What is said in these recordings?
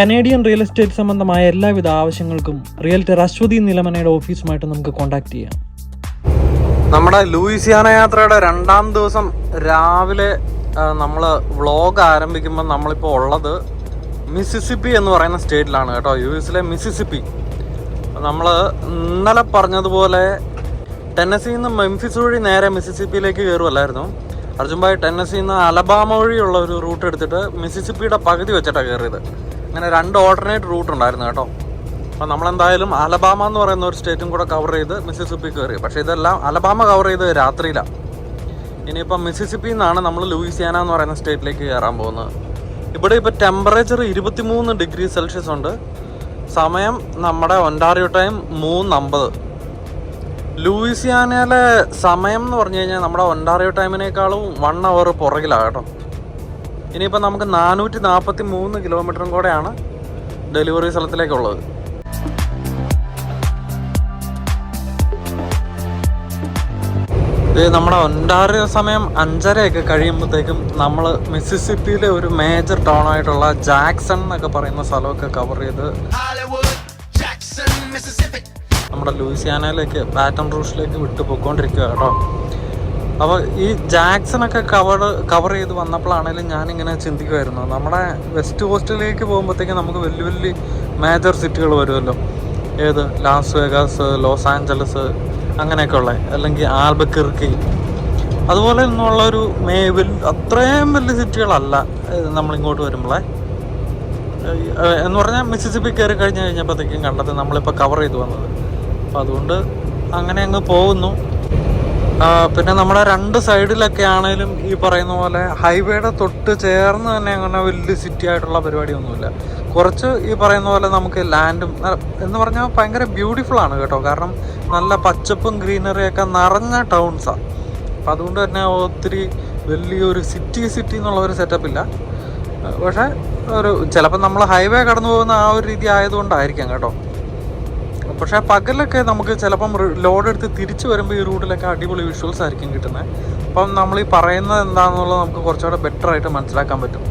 Canadian real estate സംബന്ധമായ എല്ലാവിധ ആവശ്യങ്ങൾക്കും റിയൽറ്റർ അശ്വതി നിലമനയുടെ ഓഫീസുമായിട്ട് നമുക്ക് കോൺടാക്ട് ചെയ്യാം. നമ്മുടെ ലൂയിസിയാന യാത്രയുടെ രണ്ടാം ദിവസം രാവിലെ നമ്മൾ വ്ളോഗ് ആരംഭിക്കുമ്പോൾ നമ്മളിപ്പോൾ ഉള്ളത് മിസിസിപ്പി എന്ന് പറയുന്ന സ്റ്റേറ്റിലാണ് കേട്ടോ യു എസിലെ മിസിസിപ്പി നമ്മൾ ഇന്നലെ പറഞ്ഞതുപോലെ ടെന്നസിയിൽ നിന്ന് മെംഫിസ് വഴി നേരെ മിസിസിപ്പിയിലേക്ക് കയറുമല്ലായിരുന്നു അർജുൻഭായ് ടെന്നസിയിൽ നിന്ന് അലബാമ വഴിയുള്ള ഒരു റൂട്ട് എടുത്തിട്ട് മിസിസിപ്പിയുടെ പകുതി വെച്ചിട്ടാണ് കയറിയത് അങ്ങനെ രണ്ട് ഓൾട്ടർനേറ്റ് റൂട്ട് ഉണ്ടായിരുന്നു കേട്ടോ. അപ്പോൾ നമ്മളെന്തായാലും അലബാമ എന്ന് പറയുന്ന ഒരു സ്റ്റേറ്റും കൂടെ കവർ ചെയ്ത് മിസിസിപ്പി കയറി പക്ഷേ ഇതെല്ലാം അലബാമ കവർ ചെയ്ത് രാത്രിയിലാണ് ഇനിയിപ്പം മിസിസിപ്പിയിൽ നിന്നാണ് നമ്മൾ ലൂയിസിയാന എന്ന് പറയുന്ന സ്റ്റേറ്റിലേക്ക് കയറാൻ പോകുന്നത്. ഇവിടെ ഇപ്പോൾ ടെമ്പറേച്ചർ ഇരുപത്തിമൂന്ന് ഡിഗ്രി സെൽഷ്യസ് ഉണ്ട്. സമയം നമ്മുടെ ഒന്റാറിയോ ടൈം മൂന്നമ്പത്. ലൂയിസിയാനയിലെ സമയം എന്ന് പറഞ്ഞു കഴിഞ്ഞാൽ നമ്മുടെ ഒന്റാറിയോ ടൈമിനേക്കാളും വൺ അവർ പുറകിലാണ് കേട്ടോ. ഇനിയിപ്പോൾ നമുക്ക് നാനൂറ്റി നാൽപ്പത്തി മൂന്ന് കിലോമീറ്ററും കൂടെയാണ് ഡെലിവറി സ്ഥലത്തിലേക്കുള്ളത്. നമ്മുടെ ഒന്റാറിയോ സമയം അഞ്ചരയൊക്കെ കഴിയുമ്പോഴത്തേക്കും നമ്മൾ മിസിസിപ്പിയിലെ ഒരു മേജർ ടൗൺ ആയിട്ടുള്ള ജാക്സൺ എന്നൊക്കെ പറയുന്ന സ്ഥലമൊക്കെ കവർ ചെയ്ത്. നമ്മുടെ ലൂസിയാനയിലേക്ക് ബാറ്റൺ റൂഷിലേക്ക് വിട്ടു പോയിക്കൊണ്ടിരിക്കുക കേട്ടോ. അപ്പോൾ ഈ ജാക്സൺ ഒക്കെ കവർ കവർ ചെയ്ത് വന്നപ്പോഴാണേലും ഞാനിങ്ങനെ ചിന്തിക്കുമായിരുന്നു നമ്മുടെ വെസ്റ്റ് കോസ്റ്റിലേക്ക് പോകുമ്പോഴത്തേക്കും നമുക്ക് വലിയ വലിയ മേജർ സിറ്റികൾ വരുമല്ലോ. ഏത്? ലാസ് വേഗാസ് ലോസ് ആഞ്ചലസ് അങ്ങനെയൊക്കെ ഉള്ള അല്ലെങ്കിൽ ആൽബക്കിർക്കി. അതുപോലെ നിന്നുള്ള ഒരു മേവൽ അത്രയും വലിയ സിറ്റികളല്ല നമ്മളിങ്ങോട്ട് വരുമ്പോളെ. എന്ന് പറഞ്ഞാൽ മിസിസിപ്പി കയറി കഴിഞ്ഞ് കഴിഞ്ഞപ്പോഴത്തേക്കും കണ്ടത് നമ്മളിപ്പോൾ കവർ ചെയ്ത് വന്നത്. അപ്പോൾ അതുകൊണ്ട് അങ്ങനെ അങ്ങ് പോകുന്നു. പിന്നെ നമ്മുടെ രണ്ട് സൈഡിലൊക്കെ ആണെങ്കിലും ഈ പറയുന്ന പോലെ ഹൈവേയുടെ തൊട്ട് ചേർന്ന് തന്നെ അങ്ങനെ വലിയ സിറ്റി ആയിട്ടുള്ള പരിപാടിയൊന്നുമില്ല. കുറച്ച് ഈ പറയുന്ന പോലെ നമുക്ക് ലാൻഡും എന്ന് പറഞ്ഞാൽ ഭയങ്കര ബ്യൂട്ടിഫുൾ ആണ് കേട്ടോ. കാരണം നല്ല പച്ചപ്പും ഗ്രീനറിയൊക്കെ നിറഞ്ഞ ടൗൺസാണ് അപ്പം അതുകൊണ്ട് തന്നെ ഒത്തിരി വലിയൊരു സിറ്റി സിറ്റി എന്നുള്ള ഒരു സെറ്റപ്പില്ല പക്ഷേ ഒരു ചിലപ്പോൾ നമ്മൾ ഹൈവേ കടന്നു പോകുന്ന ആ ഒരു രീതി ആയതുകൊണ്ടായിരിക്കാം കേട്ടോ. പക്ഷേ പകലൊക്കെ നമുക്ക് ചിലപ്പം ലോഡ് എടുത്ത് തിരിച്ചു വരുമ്പോൾ ഈ റൂട്ടിലൊക്കെ അടിപൊളി വിഷ്വൽസ് ആയിരിക്കും കിട്ടുന്നത് അപ്പം നമ്മൾ ഈ പറയുന്നത് എന്താണെന്നുള്ളത് നമുക്ക് കുറച്ചുകൂടെ ബെറ്റർ ആയിട്ട് മനസ്സിലാക്കാൻ പറ്റും.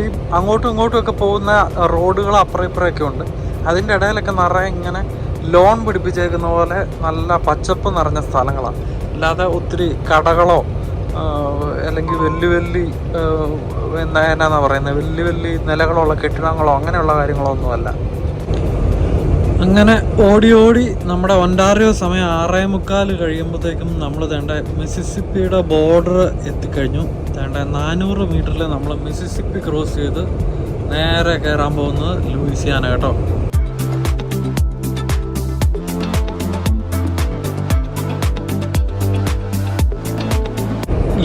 ഈ അങ്ങോട്ടും ഇങ്ങോട്ടും ഒക്കെ പോകുന്ന റോഡുകൾ അപ്പുറം ഇപ്പുറമൊക്കെ ഉണ്ട്. അതിന്റെ ഇടയിലൊക്കെ നിറയെ ഇങ്ങനെ ലോൺ പിടിപ്പിച്ചേക്കുന്ന പോലെ നല്ല പച്ചപ്പ് നിറഞ്ഞ സ്ഥലങ്ങളാണ്. അല്ലാതെ ഒത്തിരി കടകളോ അല്ലെങ്കിൽ വലിയ വലിയ എന്താ എന്നാ പറയുന്നത് വലിയ വലിയ നിലകളുള്ള കെട്ടിടങ്ങളോ അങ്ങനെയുള്ള കാര്യങ്ങളോ ഒന്നുമല്ല അങ്ങനെ ഓടി ഓടി നമ്മുടെ ഒൻഡാറിയോ സമയം ആറേ മുക്കാൽ കഴിയുമ്പോഴത്തേക്കും നമ്മൾ തേണ്ട മിസിസിപ്പിയുടെ ബോർഡർ എത്തിക്കഴിഞ്ഞു. തേണ്ട നാനൂറ് മീറ്ററിൽ നമ്മൾ മിസിസിപ്പി ക്രോസ് ചെയ്ത് നേരെ കയറാൻ പോകുന്നത് ലൂയിസിയാന കേട്ടോ.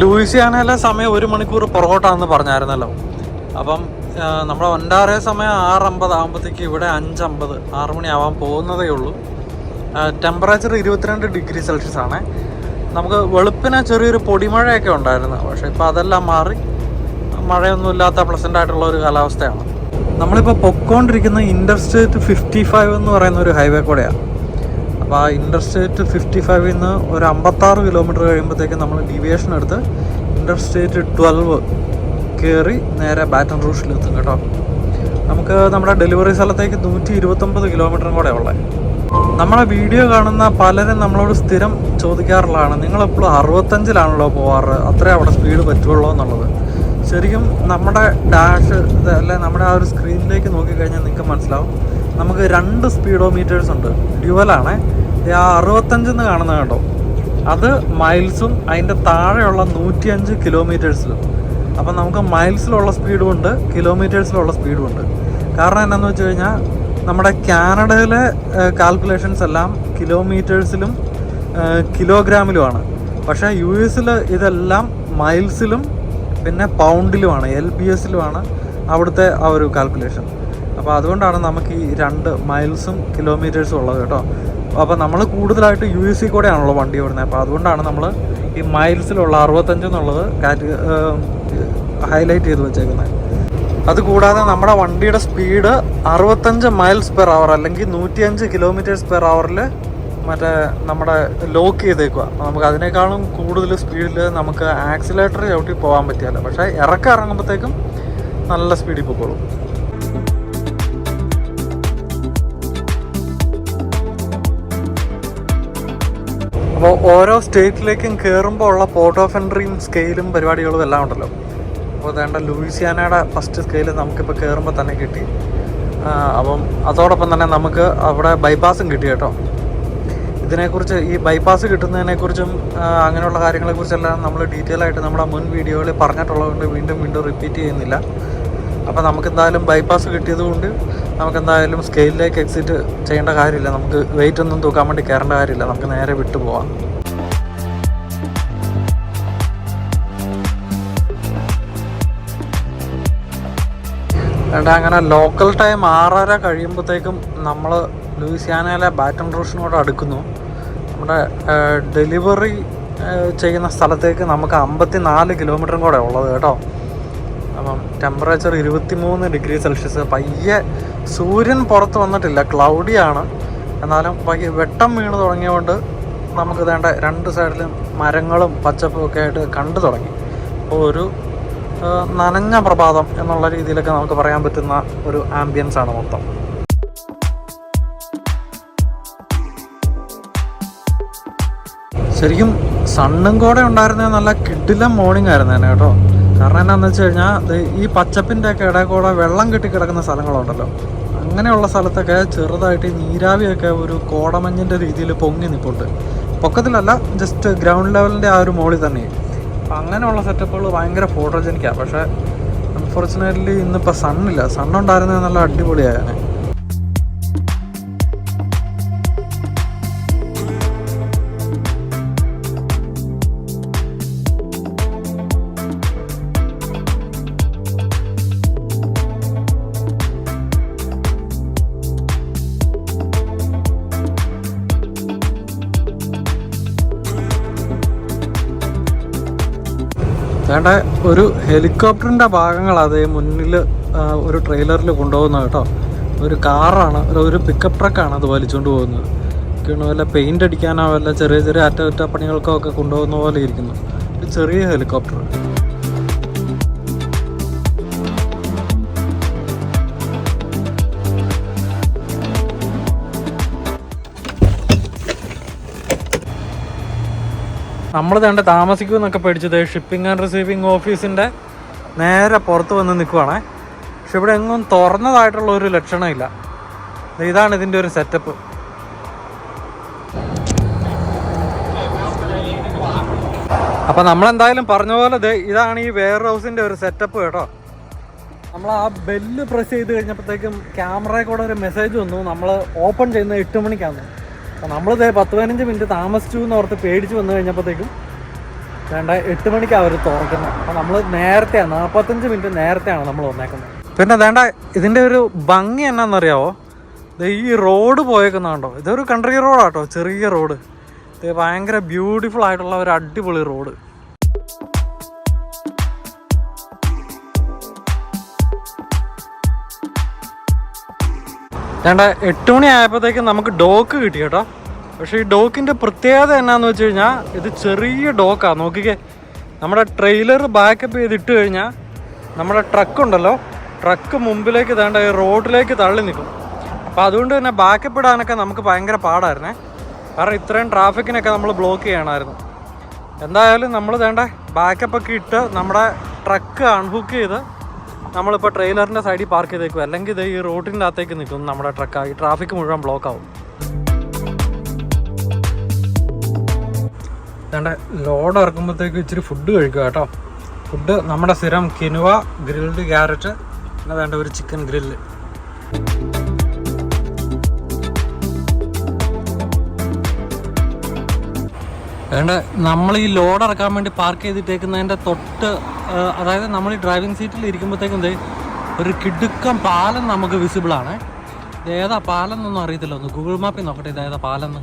ലൂയിസിയാനയിലെ സമയം ഒരു മണിക്കൂർ പുറകോട്ടാണെന്ന് പറഞ്ഞായിരുന്നല്ലോ. അപ്പം നമ്മുടെ ഒന്റാറിയ സമയം ആറ് അമ്പത് ആകുമ്പോഴത്തേക്ക് ഇവിടെ അഞ്ചമ്പത് ആറ് മണിയാവാൻ പോകുന്നതേ ഉള്ളൂ. ടെമ്പറേച്ചർ ഇരുപത്തിരണ്ട് ഡിഗ്രി സെൽഷ്യസ് ആണ്. നമുക്ക് വെളുപ്പിന് ചെറിയൊരു പൊടിമഴയൊക്കെ ഉണ്ടായിരുന്നു പക്ഷേ ഇപ്പോൾ അതെല്ലാം മാറി. മഴയൊന്നും ഇല്ലാത്ത പ്ലസന്റ് ആയിട്ടുള്ള ഒരു കാലാവസ്ഥയാണ്. നമ്മളിപ്പോൾ പൊക്കോണ്ടിരിക്കുന്ന ഇന്റർസ്റ്റേറ്റ് ഫിഫ്റ്റി ഫൈവ് എന്ന് പറയുന്ന ഒരു ഹൈവേ കൂടെയാണ് അപ്പോൾ ആ ഇന്റർസ്റ്റേറ്റ് ഫിഫ്റ്റി ഫൈവിൽ നിന്ന് ഒരു അമ്പത്താറ് കിലോമീറ്റർ കഴിയുമ്പോഴത്തേക്ക് നമ്മൾ ഡീവിയേഷൻ എടുത്ത് ഇന്റർസ്റ്റേറ്റ് ട്വൽവ് കയറി നേരെ ബാറ്റൺ റൂഷിലെത്തും കേട്ടോ. നമുക്ക് നമ്മുടെ ഡെലിവറി സ്ഥലത്തേക്ക് നൂറ്റി ഇരുപത്തൊമ്പത് കിലോമീറ്ററും കൂടെ ഉള്ളത് നമ്മളെ വീഡിയോ കാണുന്ന പലരും നമ്മളോട് സ്ഥിരം ചോദിക്കാറുള്ളതാണ് നിങ്ങളെപ്പോഴും അറുപത്തഞ്ചിലാണല്ലോ പോവാറ്? അത്രേ അവിടെ സ്പീഡ് പറ്റുള്ളൂ എന്നുള്ളത്. ശരിക്കും നമ്മുടെ ഡാഷ് അല്ലെ നമ്മുടെ ആ ഒരു സ്ക്രീനിലേക്ക് നോക്കിക്കഴിഞ്ഞാൽ നിങ്ങൾക്ക് മനസ്സിലാവും. നമുക്ക് രണ്ട് സ്പീഡോ മീറ്റേഴ്സ് ഉണ്ട് ഡ്യുവലാണ് ആ അറുപത്തഞ്ചെന്ന് കാണുന്നത് കേട്ടോ അത് മൈൽസും അതിന്റെ താഴെയുള്ള നൂറ്റിയഞ്ച് കിലോമീറ്റേഴ്സിലും അപ്പം നമുക്ക് മൈൽസിലുള്ള സ്പീഡും ഉണ്ട് കിലോമീറ്റേഴ്സിലുള്ള സ്പീഡും ഉണ്ട് കാരണം എന്താണെന്ന് വെച്ച് കഴിഞ്ഞാൽ നമ്മുടെ കാനഡയിലെ കാൽക്കുലേഷൻസ് എല്ലാം കിലോമീറ്റേഴ്സിലും കിലോഗ്രാമിലുമാണ്. പക്ഷേ യു എസിൽ ഇതെല്ലാം മൈൽസിലും പിന്നെ പൗണ്ടിലുമാണ് എൽ ബി എസിലുമാണ് അവിടുത്തെ ആ ഒരു കാൽക്കുലേഷൻ അപ്പോൾ അതുകൊണ്ടാണ് നമുക്ക് ഈ രണ്ട് മൈൽസും കിലോമീറ്റേഴ്സും ഉള്ളത് കേട്ടോ. അപ്പോൾ നമ്മൾ കൂടുതലായിട്ട് യു എസ് സി കൂടെയാണല്ലോ വണ്ടി ഓടുന്നത്. അപ്പോൾ അതുകൊണ്ടാണ് നമ്മൾ ഈ മൈൽസിലുള്ള അറുപത്തഞ്ച് എന്നുള്ളത് കാറ്റ് ഹൈലൈറ്റ് ചെയ്ത് വെച്ചേക്കുന്നത് അതുകൂടാതെ നമ്മുടെ വണ്ടിയുടെ സ്പീഡ് അറുപത്തഞ്ച് മൈൽസ് പെർ അവർ അല്ലെങ്കിൽ നൂറ്റിയഞ്ച് കിലോമീറ്റേഴ്സ് പെർ അവറിൽ മറ്റേ നമ്മുടെ ലോക്ക് ചെയ്തേക്കുക നമുക്ക് അതിനേക്കാളും കൂടുതൽ സ്പീഡിൽ നമുക്ക് ആക്സിലേറ്റർ ചവിട്ടി പോകാൻ പറ്റിയല്ല പക്ഷേ ഇറക്കം ഇറങ്ങുമ്പോഴത്തേക്കും നല്ല സ്പീഡിൽ പോയിക്കോളും അപ്പോൾ ഓരോ സ്റ്റേറ്റിലേക്കും കയറുമ്പോൾ ഉള്ള പോർട്ട് ഓഫ് എൻട്രിയും സ്കെയിലും പരിപാടികളും എല്ലാം ഉണ്ടല്ലോ. അപ്പോൾ വേണ്ട ലൂയിസിയാനയുടെ ഫസ്റ്റ് സ്കെയിൽ നമുക്കിപ്പോൾ കയറുമ്പോൾ തന്നെ കിട്ടി. അപ്പം അതോടൊപ്പം തന്നെ നമുക്ക് അവിടെ ബൈപ്പാസും കിട്ടി കേട്ടോ. ഇതിനെക്കുറിച്ച് ഈ ബൈപ്പാസ് കിട്ടുന്നതിനെക്കുറിച്ചും അങ്ങനെയുള്ള കാര്യങ്ങളെക്കുറിച്ചെല്ലാം നമ്മൾ ഡീറ്റെയിൽ ആയിട്ട് നമ്മുടെ മുൻ വീഡിയോയിൽ പറഞ്ഞിട്ടുള്ളതുകൊണ്ട് വീണ്ടും വീണ്ടും റിപ്പീറ്റ് ചെയ്യുന്നില്ല. അപ്പോൾ നമുക്ക് എന്തായാലും ബൈപ്പാസ് കിട്ടിയത് കൊണ്ട് നമുക്ക് എന്തായാലും സ്കെയിലിലേക്ക് എക്സിറ്റ് ചെയ്യേണ്ട കാര്യമില്ല. നമുക്ക് വെയിറ്റ് ഒന്നും തൂക്കാൻ വേണ്ടി കയറേണ്ട കാര്യമില്ല. നമുക്ക് നേരെ വിട്ടു പോവാം. അങ്ങനെ ലോക്കൽ ടൈം ആറര കഴിയുമ്പോഴത്തേക്കും നമ്മൾ ലൂയിസിയാനയിലെ ബാറ്റൺ റൂഷനോട് അടുക്കുന്നു. നമ്മുടെ ഡെലിവറി ചെയ്യുന്ന സ്ഥലത്തേക്ക് നമുക്ക് അമ്പത്തി നാല് കിലോമീറ്ററും കൂടെ ഉള്ളത് കേട്ടോ. അപ്പം ടെമ്പറേച്ചർ ഇരുപത്തി മൂന്ന് ഡിഗ്രി സെൽഷ്യസ് പയ്യെ സൂര്യൻ പുറത്ത് വന്നിട്ടില്ല. ക്ലൗഡിയാണ് എന്നാലും പയ്യെ വെട്ടം വീണ് തുടങ്ങിയതുകൊണ്ട് നമുക്ക് വേണ്ട രണ്ട് സൈഡിലും മരങ്ങളും പച്ചപ്പും ഒക്കെ ആയിട്ട് കണ്ടു തുടങ്ങി. അപ്പോൾ ഒരു നനഞ്ഞ പ്രഭാതം എന്നുള്ള രീതിയിലൊക്കെ നമുക്ക് പറയാൻ പറ്റുന്ന ഒരു ആംബിയൻസ് ആണ് മൊത്തം. ശരിക്കും സണ്ണും കൂടെ ഉണ്ടായിരുന്ന നല്ല കിഡിലം മോർണിംഗ് ആയിരുന്നു കേട്ടോ. കാരണം എന്നാന്ന് വെച്ച് കഴിഞ്ഞാൽ ഈ പച്ചപ്പിന്റെ ഒക്കെ ഇടയിൽ കൂടെ വെള്ളം കെട്ടി കിടക്കുന്ന സ്ഥലങ്ങളുണ്ടല്ലോ. അങ്ങനെയുള്ള സ്ഥലത്തൊക്കെ ചെറുതായിട്ട് നീരാവിയൊക്കെ ഒരു കോടമഞ്ഞിന്റെ രീതിയിൽ പൊങ്ങി നിൽപ്പുണ്ട് പൊക്കത്തിലല്ല ജസ്റ്റ് ഗ്രൗണ്ട് ലെവലിന്റെ ആ ഒരു മോളിൽ തന്നെ. അപ്പം അങ്ങനെയുള്ള സെറ്റപ്പുകൾ ഭയങ്കര ഫോട്ടോജനിക്കാണ് പക്ഷേ അൺഫോർച്ചുനേറ്റ്ലി ഇന്നിപ്പോൾ സണ്ണില്ല സണ്ണുണ്ടായിരുന്നത് നല്ല അടിപൊളിയായാണ് വേണ്ട ഒരു ഹെലികോപ്റ്ററിന്റെ ഭാഗങ്ങൾ അതേ മുന്നിൽ ഒരു ട്രെയിലറിൽ കൊണ്ടുപോകുന്നത് കേട്ടോ. ഒരു കാറാണ് ഒരു- പിക്കപ്പ് ട്രക്കാണ് അത് വലിച്ചുകൊണ്ട് പോകുന്നത്. വല്ല പെയിന്റ് അടിക്കാനോ വല്ല ചെറിയ ചെറിയ അറ്റകുറ്റപ്പണികൾക്കോ ഒക്കെ കൊണ്ടുപോകുന്ന പോലെ ഇരിക്കുന്നു. ചെറിയ ഹെലികോപ്റ്റർ. നമ്മൾ തേണ്ട താമസിക്കുമെന്നൊക്കെ പേടിച്ചത് ഷിപ്പിംഗ് ആൻഡ് റിസീവിംഗ് ഓഫീസിന്റെ നേരെ പുറത്ത് വന്ന് നിൽക്കുവാണേ പക്ഷെ ഇവിടെ എങ്ങും തുറന്നതായിട്ടുള്ള ഒരു ലക്ഷണമില്ല ഇതാണ് ഇതിന്റെ ഒരു സെറ്റപ്പ് അപ്പം നമ്മളെന്തായാലും പറഞ്ഞ പോലെ ഇതാണ് ഈ വെയർ ഹൗസിന്റെ ഒരു സെറ്റപ്പ് കേട്ടോ. നമ്മൾ ആ ബെല്ല് പ്രസ് ചെയ്ത് കഴിഞ്ഞപ്പോഴത്തേക്കും ക്യാമറയിൽ കൂടെ ഒരു മെസ്സേജ് വന്നു. നമ്മൾ ഓപ്പൺ ചെയ്യുന്നത് എട്ട് മണിക്കാണ് അപ്പോൾ നമ്മൾ ഇതേ പത്ത് പതിനഞ്ച് മിനിറ്റ് താമസിച്ചു എന്ന് ഓർത്ത് പേടിച്ച് വന്നു കഴിഞ്ഞപ്പോഴത്തേക്കും വേണ്ട എട്ട് മണിക്കാണ് അവർ തുറക്കുന്നത് അപ്പോൾ നമ്മൾ നേരത്തെയാണ് നാൽപ്പത്തഞ്ച് മിനിറ്റ് നേരത്തെയാണ് നമ്മൾ വന്നേക്കുന്നത്. പിന്നെ വേണ്ട ഇതിന്റെ ഒരു ഭംഗി എന്നാണെന്നറിയാവോ ഈ റോഡ് പോയേക്കുന്നുണ്ടോ ഇതൊരു കൺട്രി റോഡാട്ടോ ചെറിയ റോഡ്. ഇത് ഭയങ്കര ബ്യൂട്ടിഫുൾ ആയിട്ടുള്ള ഒരു അടിപൊളി റോഡ്. വേണ്ട എട്ട് മണി ആയപ്പോഴത്തേക്കും നമുക്ക് ഡോക്ക് കിട്ടി കേട്ടോ. പക്ഷേ ഈ ഡോക്കിന്റെ പ്രത്യേകത എന്നാന്ന് വെച്ച് കഴിഞ്ഞാൽ ഇത് ചെറിയ ഡോക്കാണ് നോക്കിക്കേ നമ്മുടെ ട്രെയിലർ ബാക്കപ്പ് ചെയ്തിട്ട് കഴിഞ്ഞാൽ നമ്മുടെ ട്രക്ക് ഉണ്ടല്ലോ ട്രക്ക് മുമ്പിലേക്ക് തേണ്ട ഈ റോഡിലേക്ക് തള്ളി നിൽക്കും. അപ്പോൾ അതുകൊണ്ട് തന്നെ ബാക്കപ്പ് ഇടാനൊക്കെ നമുക്ക് ഭയങ്കര പാടായിരുന്നേ. കാരണം ഇത്രയും ട്രാഫിക്കിനൊക്കെ നമ്മൾ ബ്ലോക്ക് ചെയ്യണമായിരുന്നു. എന്തായാലും നമ്മൾ തേണ്ട ബാക്കപ്പൊക്കെ ഇട്ട് നമ്മുടെ ട്രക്ക് അൺഹുക്ക് ചെയ്ത് നമ്മളിപ്പോൾ ട്രെയിലറിന്റെ സൈഡിൽ പാർക്ക് ചെയ്തേക്കും അല്ലെങ്കിൽ ഇത് ഈ റോഡിന്റെ അകത്തേക്ക് നിൽക്കും നമ്മുടെ ട്രക്ക് ഈ ട്രാഫിക് മുഴുവൻ ബ്ലോക്ക് ആവും. വേണ്ട ലോഡ് ഇറക്കുമ്പോഴത്തേക്ക് ഇച്ചിരി ഫുഡ് കഴിക്കുക കേട്ടോ. ഫുഡ് നമ്മുടെ സ്ഥിരം കിനുവ ഗ്രിൽഡ് ക്യാരറ്റ് പിന്നെ വേണ്ട ഒരു ചിക്കൻ ഗ്രില്ല് വേണ്ട നമ്മൾ ഈ ലോഡ് ഇറക്കാൻ വേണ്ടി പാർക്ക് ചെയ്തിട്ടേക്കുന്നതിന്റെ തൊട്ട് അതായത് നമ്മൾ ഈ ഡ്രൈവിംഗ് സീറ്റിൽ ഇരിക്കുമ്പോഴത്തേക്കും എന്തേ ഒരു കിടുക്കം പാലം നമുക്ക് വിസിബിളാണ് ഇത് ഏതാ പാലം എന്നൊന്നും അറിയത്തില്ല. ഒന്ന് ഗൂഗിൾ മാപ്പിൽ നോക്കട്ടെ ഇത് ഏതാ പാലം എന്ന്.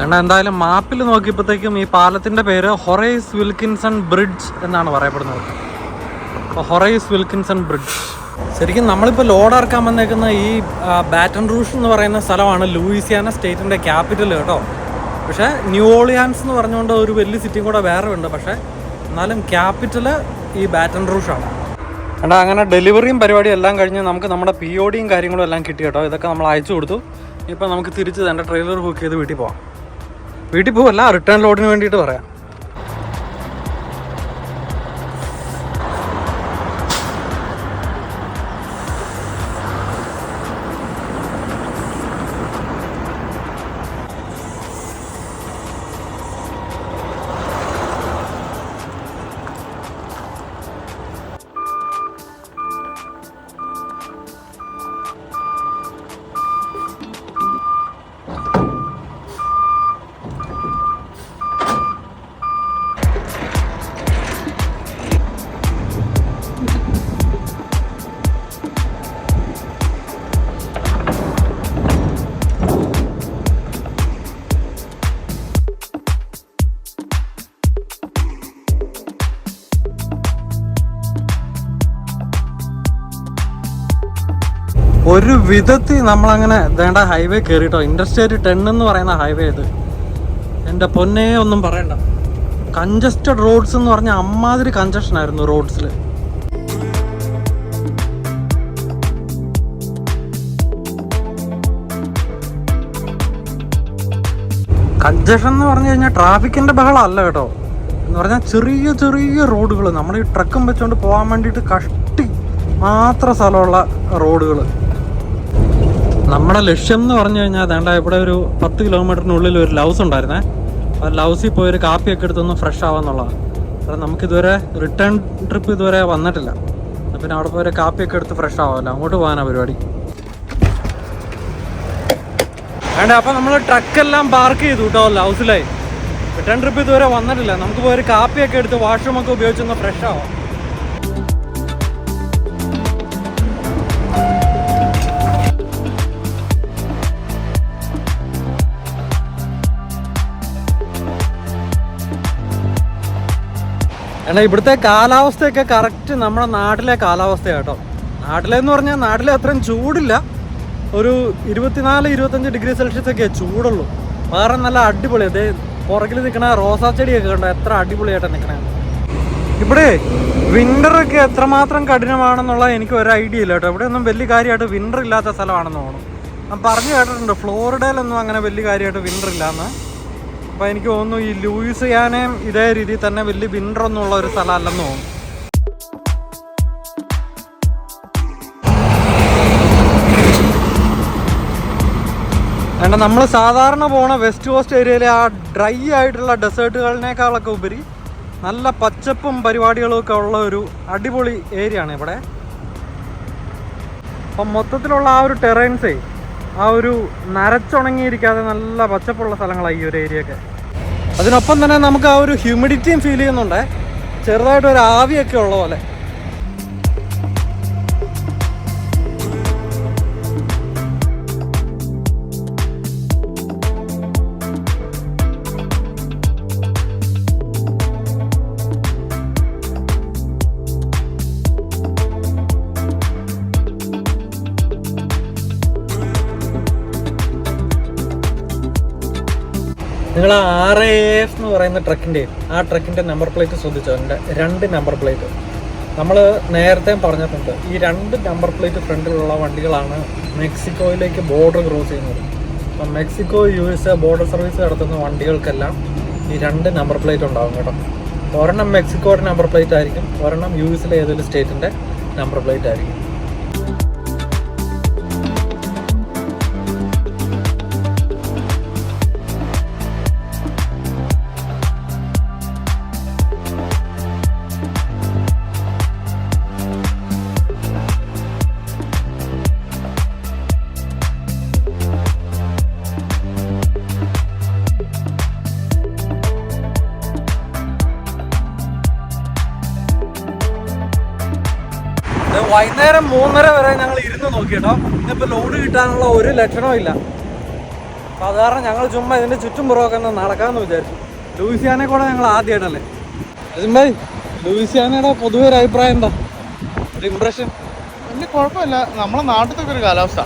വേണ്ട എന്തായാലും മാപ്പിൽ നോക്കിയപ്പോഴത്തേക്കും ഈ പാലത്തിന്റെ പേര് ഹൊറൈസ് വിൽക്കിൻസൺ ബ്രിഡ്ജ് എന്നാണ് പറയപ്പെടുന്നത്. അപ്പോൾ ഹൊറൈസ് വിൽക്കിൻസൺ ബ്രിഡ്ജ് ശരിക്കും നമ്മളിപ്പോൾ ലോഡ് ഇറക്കാൻ വന്നേക്കുന്ന ഈ ബാറ്റൺ റൂഷ് എന്ന് പറയുന്ന സ്ഥലമാണ് ലൂയിസിയാന സ്റ്റേറ്റിന്റെ ക്യാപിറ്റൽ കേട്ടോ. പക്ഷേ ന്യൂ ഓളിയാൻസ് എന്ന് പറഞ്ഞുകൊണ്ട് ഒരു വലിയ സിറ്റിയും കൂടെ വേറെ ഉണ്ട്. പക്ഷേ എന്നാലും ക്യാപിറ്റൽ ഈ ബാറ്റൺ റൂഷാണ് എടാ അങ്ങനെ ഡെലിവറിയും പരിപാടിയും എല്ലാം കഴിഞ്ഞ് നമുക്ക് നമ്മുടെ പി ഒ ഡിയും കാര്യങ്ങളും എല്ലാം കിട്ടി കേട്ടോ. ഇതൊക്കെ നമ്മൾ അയച്ചു കൊടുത്തു. ഇപ്പോൾ നമുക്ക് തിരിച്ച് എന്റെ ട്രെയിലർ ബുക്ക് ചെയ്ത് വീട്ടിൽ പോവാം. വീട്ടിൽ പോവല്ല റിട്ടേൺ ലോഡിന് വേണ്ടിയിട്ട് പറയാം. ഒരു വിധത്തിൽ നമ്മളങ്ങനെ വേണ്ട ഹൈവേ കയറിട്ടോ ഇൻഡസ്ട്രിയൽ ടെൻ എന്ന് പറയുന്ന ഹൈവേ ഇത്. എന്റെ പൊന്നേ ഒന്നും പറയണ്ട. കഞ്ചസ്റ്റഡ് റോഡ്സ് എന്ന് പറഞ്ഞാൽ അമ്മാതിരി കഞ്ചഷൻ ആയിരുന്നു റോഡ്സിൽ കഞ്ചഷൻ എന്ന് പറഞ്ഞു കഴിഞ്ഞാൽ ട്രാഫിക്കിന്റെ ബഹളം അല്ല കേട്ടോ. എന്ന് പറഞ്ഞാൽ ചെറിയ ചെറിയ റോഡുകൾ നമ്മൾ ഈ ട്രക്കും വെച്ചുകൊണ്ട് പോകാൻ വേണ്ടിയിട്ട് കഷ്ടി മാത്രം സ്ഥലമുള്ള റോഡുകൾ നമ്മുടെ ലക്ഷ്യം എന്ന് പറഞ്ഞു കഴിഞ്ഞാൽ വേണ്ട ഇവിടെ ഒരു പത്ത് കിലോമീറ്ററിനുള്ളിൽ ഒരു ലൗസ് ഉണ്ടായിരുന്നേ. ആ ലൗസിൽ പോയി ഒരു കാപ്പിയൊക്കെ എടുത്തൊന്ന് ഫ്രഷ് ആവാന്നുള്ളതാണ്. കാരണം നമുക്കിതുവരെ റിട്ടേൺ ട്രിപ്പ് ഇതുവരെ വന്നിട്ടില്ല. പിന്നെ അവിടെ പോയി ഒരു കാപ്പിയൊക്കെ എടുത്ത് ഫ്രഷ് ആവാമല്ലോ. അങ്ങോട്ട് പോകാനാ പരിപാടി. വേണ്ട അപ്പം നമ്മൾ ട്രക്കെല്ലാം പാർക്ക് ചെയ്തു കേട്ടോ ലൗസിലായി. റിട്ടേൺ ട്രിപ്പ് ഇതുവരെ വന്നിട്ടില്ല. നമുക്ക് പോയി ഒരു കാപ്പിയൊക്കെ എടുത്ത് വാഷ്റൂമൊക്കെ ഉപയോഗിച്ചൊന്ന് ഫ്രഷ് ആവാം. എന്നാ ഇവിടുത്തെ കാലാവസ്ഥയൊക്കെ കറക്റ്റ് നമ്മുടെ നാട്ടിലെ കാലാവസ്ഥ കേട്ടോ. നാട്ടിലെന്ന് പറഞ്ഞാൽ നാട്ടിലെ അത്രയും ചൂടില്ല. ഒരു ഇരുപത്തിനാല് ഇരുപത്തഞ്ച് ഡിഗ്രി സെൽഷ്യസ് ഒക്കെ ചൂടുള്ളൂ. വേറെ നല്ല അടിപൊളി. അതേ പുറകിൽ നിൽക്കണ റോസാ ചെടിയൊക്കെ കണ്ടോ? എത്ര അടിപൊളിയായിട്ട് നിൽക്കണേ ഇവിടെ വിന്റർ ഒക്കെ എത്രമാത്രം കഠിനമാണെന്നുള്ള എനിക്ക് ഒരു ഐഡിയ ഇല്ല കേട്ടോ. ഇവിടെ ഒന്നും വലിയ കാര്യമായിട്ട് വിന്റർ ഇല്ലാത്ത സ്ഥലമാണെന്ന് തോന്നുന്നു. ഞാൻ പറഞ്ഞു കേട്ടിട്ടുണ്ട് ഫ്ലോറിഡയിലൊന്നും അങ്ങനെ വലിയ കാര്യമായിട്ട് വിന്റർ ഇല്ലാന്ന്. അപ്പോൾ എനിക്ക് തോന്നുന്നു ഈ ലൂയിസ് ലൂയിസിയാനയും ഇതേ രീതിയിൽ തന്നെ വലിയ വിന്റർ എന്നുള്ള ഒരു സ്ഥലമല്ലെന്ന് തോന്നുന്നു. വേണ്ട നമ്മൾ സാധാരണ പോണ വെസ്റ്റ് കോസ്റ്റ് ഏരിയയിലെ ആ ഡ്രൈ ആയിട്ടുള്ള ഡെസേർട്ടുകളിനേക്കാളൊക്കെ ഉപരി നല്ല പച്ചപ്പും പരിപാടികളും ഒക്കെ ഉള്ള ഒരു അടിപൊളി ഏരിയ ആണ് ഇവിടെ. അപ്പം മൊത്തത്തിലുള്ള ആ ഒരു ടെറൈൻസേ ആ ഒരു നരച്ചുണങ്ങിയിരിക്കാതെ നല്ല പച്ചപ്പുള്ള സ്ഥലങ്ങളാണ് ഈ ഒരു ഏരിയ ഒക്കെ. അതിനൊപ്പം തന്നെ നമുക്ക് ആ ഒരു ഹ്യൂമിഡിറ്റിയും ഫീൽ ചെയ്യുന്നുണ്ടേ. ചെറുതായിട്ട് ഒരു ആവിയൊക്കെ ഉള്ള പോലെ. നിങ്ങൾ ആർ എ എഫ് എന്ന് പറയുന്ന ട്രക്കിന്റെ ആ ട്രക്കിന്റെ നമ്പർ പ്ലേറ്റ് ശ്രദ്ധിച്ചോ? എന്റെ രണ്ട് നമ്പർ പ്ലേറ്റ് നമ്മൾ നേരത്തെ പറഞ്ഞിട്ടുണ്ട് ഈ രണ്ട് നമ്പർ പ്ലേറ്റ് ഫ്രണ്ടിലുള്ള വണ്ടികളാണ് മെക്സിക്കോയിലേക്ക് ബോർഡർ ക്രോസ് ചെയ്യുന്നത്. അപ്പം Mexico U S border service നടത്തുന്ന വണ്ടികൾക്കെല്ലാം ഈ രണ്ട് നമ്പർ പ്ലേറ്റ് ഉണ്ടാവും കേട്ടോ. ഒരെണ്ണം മെക്സിക്കോയുടെ നമ്പർ പ്ലേറ്റ് ആയിരിക്കും ഒരെണ്ണം യു എസിലെ ഏതൊരു സ്റ്റേറ്റിന്റെ നമ്പർ പ്ലേറ്റ് ആയിരിക്കും. വൈകുന്നേരം മൂന്നര വരെ ഞങ്ങൾ ഇരുന്ന് നോക്കിട്ടോ ഇന്നിപ്പോ ലോഡ് കിട്ടാനുള്ള ഒരു ലക്ഷണവും ഇല്ല. സാധാരണ ഞങ്ങൾ ചുമ്മാ ഇതിന്റെ ചുറ്റും പുറമൊക്കെ ഒന്ന് നടക്കാമെന്ന് വിചാരിച്ചു. ലൂയിസിയാനെ കൂടെ ഞങ്ങൾ ആദ്യമായിട്ടല്ലേ അജിംബായ് ലൂയിസിയാനയുടെ പൊതുവെ ഒരു അഭിപ്രായം എന്താ? ഒരു ഇംപ്രഷൻ വലിയ കുഴപ്പമില്ല. നമ്മളെ നാട്ടിലൊക്കെ ഒരു കാലാവസ്ഥ.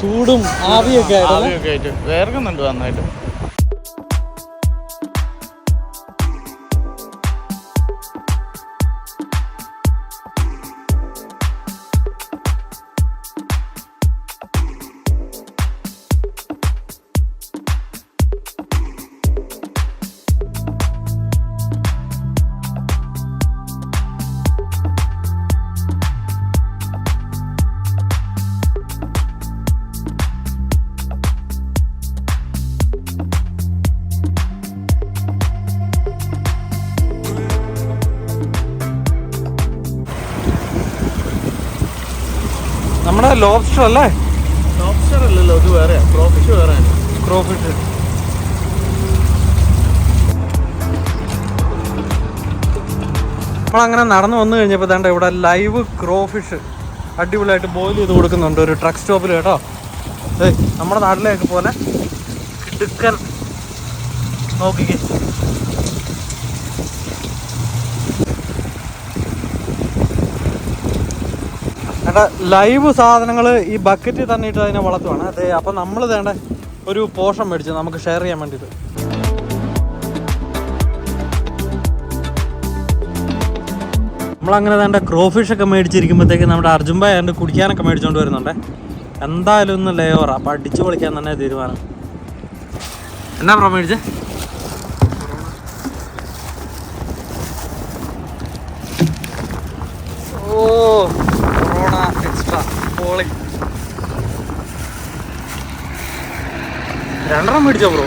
ചൂടും ആവിയൊക്കെ ആയിട്ട് വേർക്കുന്നുണ്ട് നന്നായിട്ട്. ലോബ്സ്റ്റർ അല്ലേ? ലോബ്സ്റ്റർ അല്ലല്ലോ ഇത് വേറെ ക്രോഫിഷ് വേറെ ക്രോഫിഷ് നമ്മളങ്ങനെ നടന്നു വന്നു കഴിഞ്ഞപ്പോൾ ദാണ്ട ഇവിടെ ലൈവ് ക്രോഫിഷ് അടിപൊളിയായിട്ട് ബോയിൽ ചെയ്ത് കൊടുക്കുന്നുണ്ട് ഒരു ട്രക്ക് സ്റ്റോപ്പിൽ കേട്ടോ. ഏയ് നമ്മുടെ നാട്ടിലേക്ക് പോലെ കിടുക്കൻ നോക്കിക്കേ. ഏട്ടാ ലൈവ് സാധനങ്ങൾ ഈ ബക്കറ്റിൽ തന്നെ ഇട്ട് അതിനെ വളർത്തുവാണ് അതെ അപ്പം നമ്മൾ വേണ്ട ഒരു പോഷൻ മേടിച്ചു നമുക്ക് ഷെയർ ചെയ്യാൻ വേണ്ടിയിട്ട്. നമ്മളങ്ങനെ വേണ്ട ക്രോഫിഷ് ഒക്കെ മേടിച്ചിരിക്കുമ്പോഴത്തേക്ക് നമ്മുടെ അർജുൻ ഭായ് അതിന്റെ കുടിക്കാനൊക്കെ മേടിച്ചുകൊണ്ട് വരുന്നുണ്ട്. എന്തായാലും ഒന്ന് ലേവറാണ് അപ്പം അടിച്ചു പൊളിക്കാൻ തന്നെ തീരുമാനം. എന്നാ പ്രോ മേടിച്ചേ? രണ്ടെണ്ണം മേടിച്ചോ ബ്രോ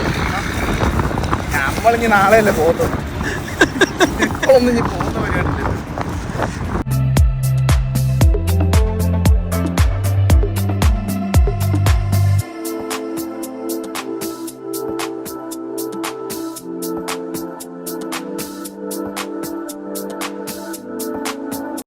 നമ്മളിനി നാളെയല്ലേ ഇപ്പോഴൊന്നും പോകുന്ന പരിപാടി